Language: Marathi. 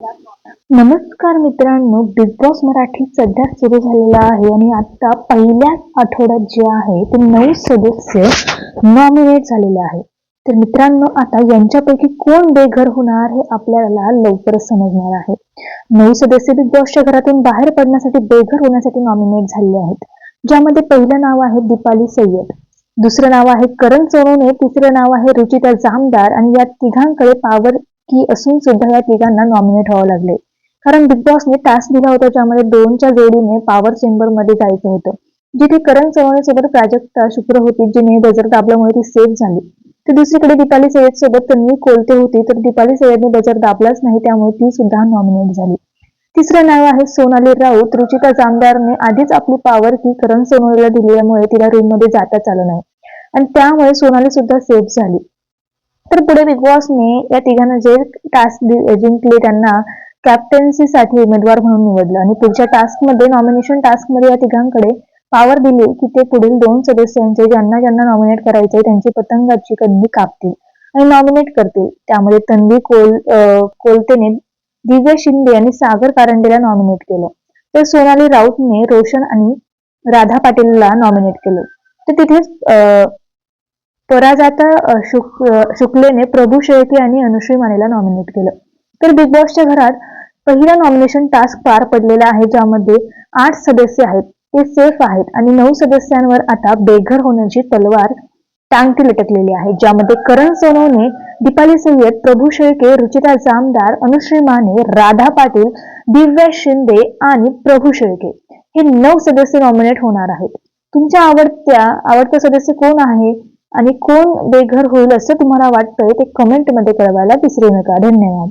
नमस्कार मित्रांनो बिग बॉस मराठी सध्या सुरू झालेला आहे आणि आता पहिल्या आठवड्यात जे आहे ते नऊ सदस्य नॉमिनेट झालेले आहे. तर मित्रांनो आता यांच्यापैकी कोण बेघर होणार हे आपल्याला लवकरच समजणार आहे. नऊ सदस्य बिग बॉसच्या घरातून बाहेर पडण्यासाठी बेघर होण्यासाठी नॉमिनेट झालेले आहेत. ज्यामध्ये पहिलं नाव आहे दीपाली सय्यद. दुसरं नाव आहे करण सोनवणे. तिसरं नाव आहे रुचिता जामदार. आणि या तिघांकडे पावर की असून सुद्धा या तिघांना नॉमिनेट व्हावं लागले. कारण बिग बॉसने टास्क दिला होता ज्यामध्ये दोनच्या जोडीने पॉवर चेंबरमध्ये जायचं होतं. जिथे करण चव्हाणे सोबत प्राजक्ता शुक्र होती जिने बजर दाबल्यामुळे ती सेफ झाली. तर दुसरीकडे दीपाली सय्यद सोबत तन्वी कोलते होती तर दीपाली सय्यदने बजर दाबलाच नाही त्यामुळे ती सुद्धा नॉमिनेट झाली. तिसरं नाव आहे सोनाली राऊत. रुचिता जामदारने आधीच आपली पॉवर की करण सोनालीला दिल्यामुळे तिला रूममध्ये जाताच आलं नाही. आणि त्यामुळे सोनाली सुद्धा सेफ झाली. तर पुढे बिग बॉसने या तिघांना जे टास्क जिंकले त्यांना कॅप्टन्सीसाठी उमेदवार म्हणून निवडलं. आणि पुढच्या टास्कमध्ये नॉमिनेशन टास्कमध्ये या तिघांकडे पॉवर दिली की ते पुढील दोन सदस्यांचे ज्यांना ज्यांना नॉमिनेट करायचे त्यांची पतंगाची कंदी कापतील आणि नॉमिनेट करतील. त्यामध्ये तन्वी कोल कोलतेने दिव्य शिंदे आणि सागर कारंडेला नॉमिनेट केलं. तर सोनाली राऊतने रोशन आणि राधा पाटीलला नॉमिनेट केलं. तर तिथेच पराजाता शुक शुक्लेने प्रभू शेळके आणि अनुश्री मानेला नॉमिनेट केलं. तर बिग बॉसच्या घरात पहिला नॉमिनेशन टास्क पार पडलेला आहे ज्यामध्ये आठ सदस्य आहेत. ते सेफ आहेत आणि नऊ सदस्यांवर आता बेघर होण्याची तलवार टांगती लटकलेली आहे ज्यामध्ये करण सोनवणे दीपाली सय्यद प्रभू शेळके रुचिता जामदार अनुश्री माने राधा पाटील दिव्या शिंदे आणि प्रभू शेळके हे नऊ सदस्य नॉमिनेट होणार आहेत. तुमच्या आवडत्या आवडता सदस्य कोण आहे? आणि कोण बेघर होईल असं तुम्हाला वाटतंय ते कमेंटमध्ये कळवायला विसरू नका. धन्यवाद.